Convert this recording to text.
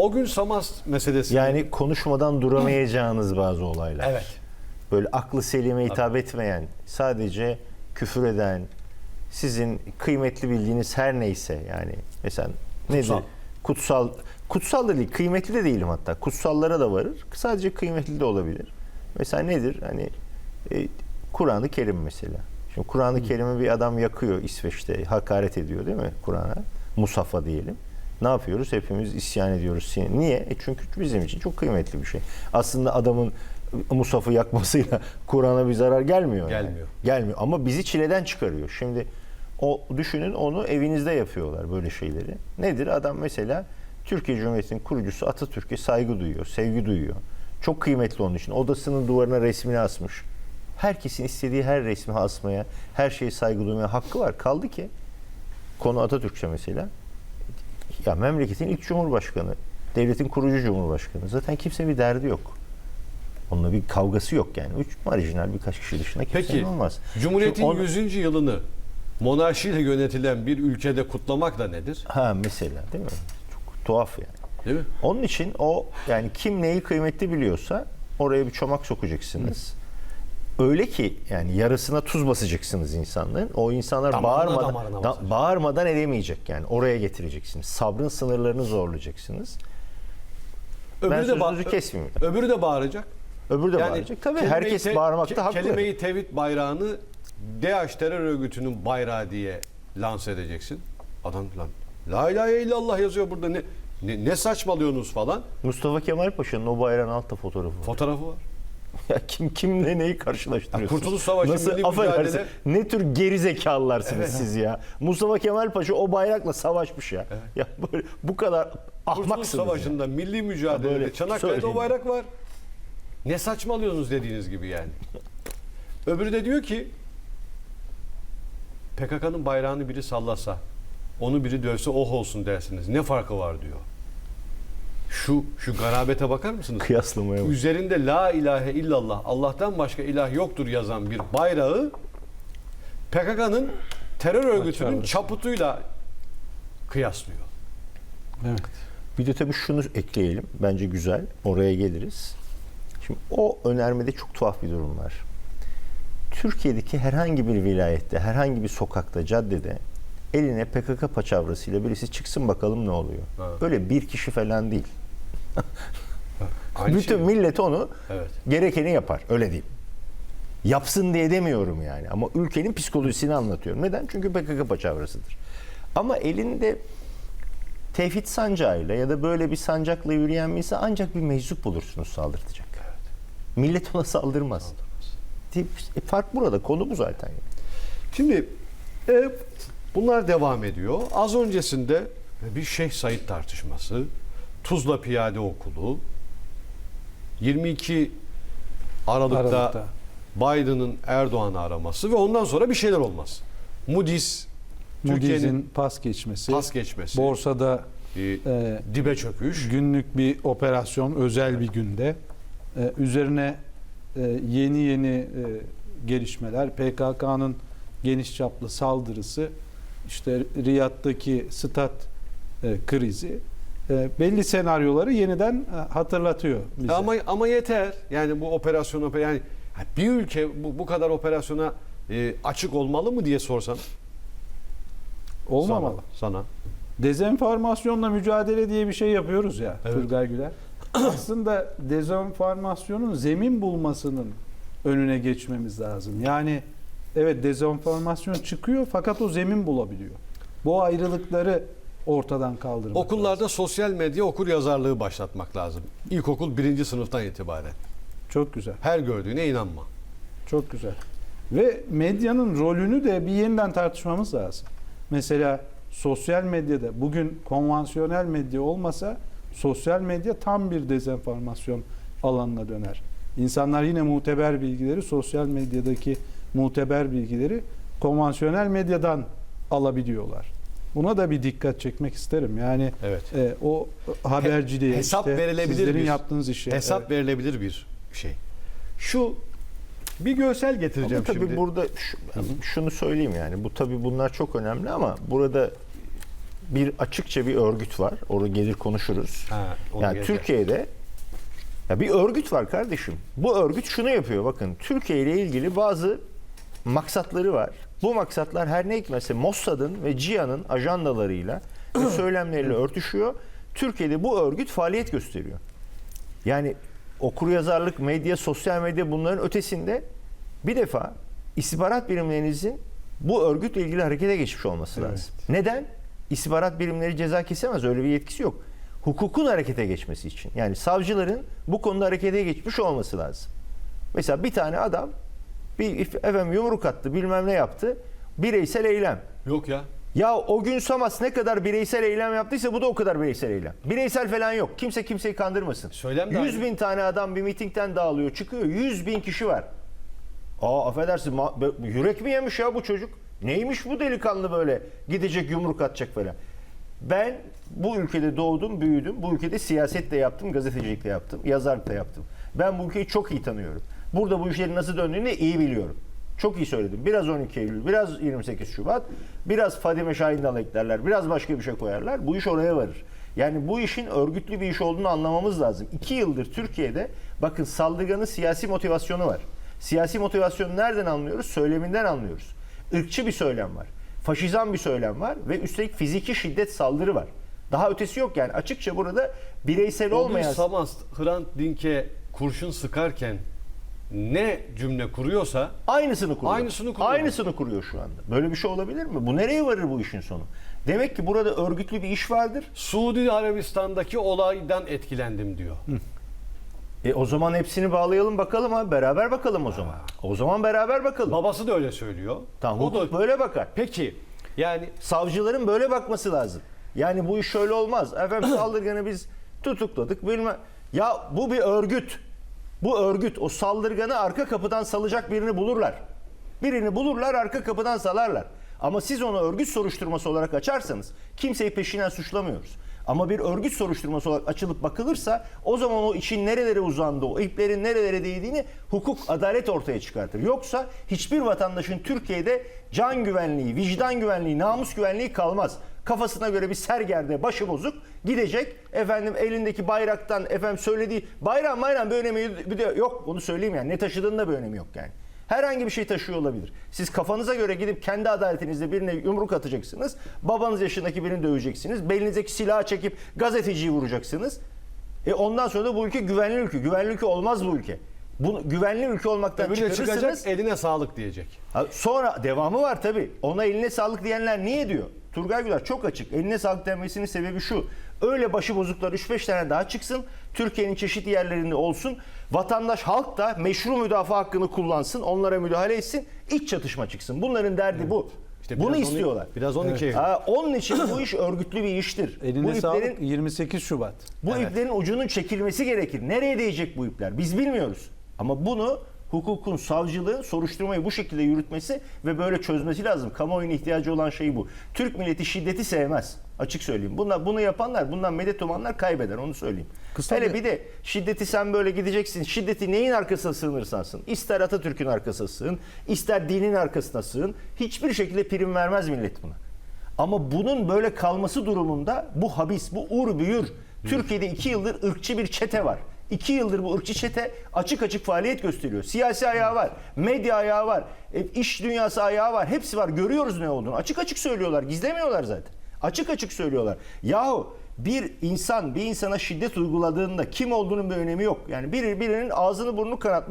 O gün Samas meselesi. Yani konuşmadan duramayacağınız bazı olaylar. Evet. Böyle aklı selime hitap etmeyen, sadece küfür eden, sizin kıymetli bildiğiniz her neyse yani mesela Kutsal. nedir? Kutsal. Kutsal da değil, kıymetli de değilim hatta. Kutsallara da varır. Sadece kıymetli de olabilir. Mesela nedir? Hani e, Kur'an-ı Kerim mesela. Şimdi Kur'an-ı Kerim'i bir adam yakıyor İsveç'te, hakaret ediyor değil mi Kur'an'a? Musafa diyelim. Ne yapıyoruz? Hepimiz isyan ediyoruz. Niye? E çünkü bizim için çok kıymetli bir şey. Aslında adamın Musaf'ı yakmasıyla Kur'an'a bir zarar gelmiyor. yani. Gelmiyor. Gelmiyor ama bizi çileden çıkarıyor. Şimdi o düşünün onu evinizde yapıyorlar böyle şeyleri. Nedir? Adam mesela Türkiye Cumhuriyeti'nin kurucusu Atatürk'e saygı duyuyor, sevgi duyuyor. Çok kıymetli onun için. Odasının duvarına resmini asmış. Herkesin istediği her resmi asmaya, her şeye saygı duymaya hakkı var. Kaldı ki konu Atatürkçe mesela. Ya memleketin ilk cumhurbaşkanı, devletin kurucu cumhurbaşkanı. Zaten kimse bir derdi yok. Onunla bir kavgası yok yani. Üç marjinal birkaç kişi dışında kimsenin Peki olmaz. Cumhuriyet'in Şimdi on- 100. yılını monarşiyle yönetilen bir ülkede kutlamak da nedir? Ha mesela değil mi? Çok tuhaf yani. Değil mi? Onun için o yani kim neyi kıymetli biliyorsa oraya bir çomak sokacaksınız. Öyle ki yani yarısına tuz basacaksınız insanların. O insanlar Damarına, bağırmadan da- basacak. bağırmadan edemeyecek yani. Oraya getireceksiniz. Sabrın sınırlarını zorlayacaksınız. Öbürü ben de, ba- sözünüzü kesmeyeyim. öbürü de bağıracak. Öbürü de bağıracak. Tabii kelimeyi herkes te- bağırmakta ke- haklı. Kelime-i tevhid bayrağını DH terör örgütünün bayrağı diye lanse edeceksin. Adam lan La ilahe illallah yazıyor burada ne ne, ne saçmalıyorsunuz falan. Mustafa Kemal Paşa'nın o bayrağın altta fotoğrafı var. Fotoğrafı var. Ya kim kimle neyi karşılaştırıyorsunuz? Ya Kurtuluş Savaşı, Nasıl milli. Ne tür geri zekalılarsınız siz ya? Mustafa Kemal Paşa o bayrakla savaşmış ya. Ya böyle bu kadar Kurtuluş ahmaksınız. ya. Savaşı'nda milli mücadelede böyle Çanakkale'de o bayrak var. Ne saçmalıyorsunuz dediğiniz gibi yani. Öbürü de diyor ki PKK'nın bayrağını biri sallasa, onu biri dövse oh olsun dersiniz. Ne farkı var diyor. Şu şu garabete bakar mısınız? Kıyaslamaya bak. Üzerinde la ilahe illallah Allah'tan başka ilah yoktur yazan bir bayrağı PKK'nın terör örgütünün çaputuyla kıyaslıyor. Evet. Bir de tabii şunu ekleyelim. Bence güzel. Oraya geliriz. Şimdi o önermede çok tuhaf bir durum var. Türkiye'deki herhangi bir vilayette, herhangi bir sokakta, caddede eline PKK paçavrasıyla birisi çıksın bakalım ne oluyor. Ha. Öyle bir kişi falan değil. Aynı Bütün şey. millet onu Evet. gerekeni yapar. Öyle diyeyim. Yapsın diye demiyorum yani. Ama ülkenin psikolojisini anlatıyorum. Neden? Çünkü PKK paçavrasıdır. Ama elinde tevhid sancağıyla ya da böyle bir sancakla yürüyen birisi ancak bir meczup bulursunuz saldırtacak. Millet ona saldırmaz. Tip- e, Fark burada. Konu bu zaten. Şimdi e, bunlar devam ediyor. Az öncesinde bir Şeyh Said tartışması, Tuzla Piyade Okulu, 22 Aralık'ta, Aralık'ta. Biden'ın Erdoğan'ı araması ve ondan sonra bir şeyler olmaz. Moody's, Moody's'in pas geçmesi, pas geçmesi, borsada e, e, dibe çöküş. günlük bir operasyon özel bir günde e, üzerine e, yeni yeni e, gelişmeler PKK'nın geniş çaplı saldırısı işte Riyad'daki stat e, krizi belli senaryoları yeniden e, hatırlatıyor bize. Ama ama yeter. Yani bu operasyon oper- yani bir ülke bu, bu kadar operasyona e, açık olmalı mı diye sorsam Olmamalı. sana. sana. Dezenformasyonla mücadele diye bir şey yapıyoruz ya Evet. Turgay Güler. Aslında dezenformasyonun zemin bulmasının önüne geçmemiz lazım. Yani evet dezenformasyon çıkıyor fakat o zemin bulabiliyor. Bu ayrılıkları ortadan kaldırmak Okullarda lazım. sosyal medya okur yazarlığı başlatmak lazım. İlkokul birinci sınıftan itibaren. Çok güzel. Her gördüğüne inanma. Çok güzel. Ve medyanın rolünü de bir yeniden tartışmamız lazım. Mesela sosyal medyada bugün konvansiyonel medya olmasa sosyal medya tam bir dezenformasyon alanına döner. İnsanlar yine muteber bilgileri sosyal medyadaki muteber bilgileri konvansiyonel medyadan alabiliyorlar. Buna da bir dikkat çekmek isterim. Yani Evet. e, o haberciliğe hesap işte verilebilir sizlerin bir- yaptığınız işe Hesap evet. verilebilir bir şey. Şu bir görsel Ama getireceğim tabii şimdi. burada şu- şunu söyleyeyim yani. Bu tabii bunlar çok önemli ama burada bir açıkça bir örgüt var. Orada gelir konuşuruz. Ha, yani geleceğim. Türkiye'de ya bir örgüt var kardeşim. Bu örgüt şunu yapıyor bakın. Türkiye ile ilgili bazı maksatları var. Bu maksatlar her ne hikmetse Mossad'ın ve CİA'nın ajandalarıyla ve söylemleriyle örtüşüyor. Türkiye'de bu örgüt faaliyet gösteriyor. Yani okuryazarlık, medya, sosyal medya bunların ötesinde bir defa istihbarat birimlerinizin bu örgütle ilgili harekete geçmiş olması Evet. lazım. Neden? İstihbarat birimleri ceza kesemez. Öyle bir yetkisi yok. Hukukun harekete geçmesi için. Yani savcıların bu konuda harekete geçmiş olması lazım. Mesela bir tane adam bir efendim yumruk attı, bilmem ne yaptı. Bireysel eylem. Yok ya. Ya o gün Samas ne kadar bireysel eylem yaptıysa bu da o kadar bireysel eylem. Bireysel falan yok. Kimse kimseyi kandırmasın. Söylem de 100 aynı. bin tane adam bir mitingden dağılıyor çıkıyor. 100 bin kişi var. Aa affedersin yürek mi yemiş ya bu çocuk? Neymiş bu delikanlı böyle gidecek yumruk atacak falan. Ben bu ülkede doğdum, büyüdüm. Bu ülkede siyaset de yaptım, gazetecilik de yaptım, yazarlık da yaptım. Ben bu ülkeyi çok iyi tanıyorum. Burada bu işlerin nasıl döndüğünü iyi biliyorum. Çok iyi söyledim. Biraz 12 Eylül, biraz 28 Şubat, biraz Fadime Şahindal eklerler, biraz başka bir şey koyarlar. Bu iş oraya varır. Yani bu işin örgütlü bir iş olduğunu anlamamız lazım. İki yıldır Türkiye'de bakın saldırganın siyasi motivasyonu var. Siyasi motivasyonu nereden anlıyoruz? Söyleminden anlıyoruz. Irkçı bir söylem var. Faşizan bir söylem var ve üstelik fiziki şiddet saldırı var. Daha ötesi yok yani. Açıkça burada bireysel Olmayan... Samast Hrant Dink'e kurşun sıkarken ne cümle kuruyorsa aynısını kuruyor. Aynısını kuruyor. Aynısını kuruyor şu anda. Böyle bir şey olabilir mi? Bu nereye varır bu işin sonu? Demek ki burada örgütlü bir iş vardır. Suudi Arabistan'daki olaydan etkilendim diyor. E o zaman hepsini bağlayalım bakalım abi. Beraber bakalım o zaman. O zaman beraber bakalım. Babası da öyle söylüyor. Tamam, o da böyle bakar. Peki yani Savcıların böyle bakması lazım. Yani bu iş şöyle olmaz. Efendim saldırganı biz tutukladık bilmem. Ya bu bir örgüt. Bu örgüt o saldırganı arka kapıdan salacak birini bulurlar. Birini bulurlar arka kapıdan salarlar. Ama siz onu örgüt soruşturması olarak açarsanız kimseyi peşinden suçlamıyoruz. Ama bir örgüt soruşturması olarak açılıp bakılırsa o zaman o için nerelere uzandı, o iplerin nerelere değdiğini hukuk, adalet ortaya çıkartır. Yoksa hiçbir vatandaşın Türkiye'de can güvenliği, vicdan güvenliği, namus güvenliği kalmaz. Kafasına göre bir sergerde başı bozuk gidecek efendim elindeki bayraktan efendim söylediği bayram bayram bir önemi bir de yok onu söyleyeyim yani ne taşıdığının da bir önemi yok yani. Herhangi bir şey taşıyor olabilir. Siz kafanıza göre gidip kendi adaletinizle birine yumruk atacaksınız. Babanız yaşındaki birini döveceksiniz. Belinizdeki silahı çekip gazeteciyi vuracaksınız. E ondan sonra da bu ülke güvenli ülke. Güvenli ülke olmaz bu ülke. Bu güvenli ülke olmaktan öbürüne çıkarırsınız. çıkacak eline sağlık diyecek. Sonra devamı var tabii. Ona eline sağlık diyenler niye diyor? Turgay Güler çok açık. Eline sağlık denmesinin sebebi şu. Öyle başıbozuklar 3-5 tane daha çıksın. Türkiye'nin çeşitli yerlerinde olsun. Vatandaş halk da meşru müdafaa hakkını kullansın. Onlara müdahale etsin. İç çatışma çıksın. Bunların derdi bu. İşte Bunu biraz onu- istiyorlar. Biraz 12 Eylül. Ha, onun için bu iş örgütlü bir iştir. Eline bu sağlık iplerin 28 Şubat. bu iplerin ucunun çekilmesi gerekir. Nereye değecek bu ipler? Biz bilmiyoruz. Ama bunu hukukun, savcılığın soruşturmayı bu şekilde yürütmesi ve böyle çözmesi lazım. Kamuoyunun ihtiyacı olan şey bu. Türk milleti şiddeti sevmez. Açık söyleyeyim. Bunlar, bunu yapanlar, bundan medet umanlar kaybeder. Onu söyleyeyim. Kısa Hele bir- bir de şiddeti sen böyle gideceksin. Şiddeti neyin arkasına sığınırsan sığın. İster Atatürk'ün arkasına sığın, ister dinin arkasına sığın. Hiçbir şekilde prim vermez millet buna. Ama bunun böyle kalması durumunda bu habis, bu ur büyür. Türkiye'de iki yıldır ırkçı bir çete var. İki yıldır bu ırkçı çete açık açık faaliyet gösteriyor. Siyasi ayağı var, medya ayağı var, e, iş dünyası ayağı var. Hepsi var. Görüyoruz ne olduğunu. Açık açık söylüyorlar. Gizlemiyorlar zaten. Açık açık söylüyorlar. Yahu bir insan bir insana şiddet uyguladığında kim olduğunun bir önemi yok. Yani biri birinin ağzını burnunu kanatmış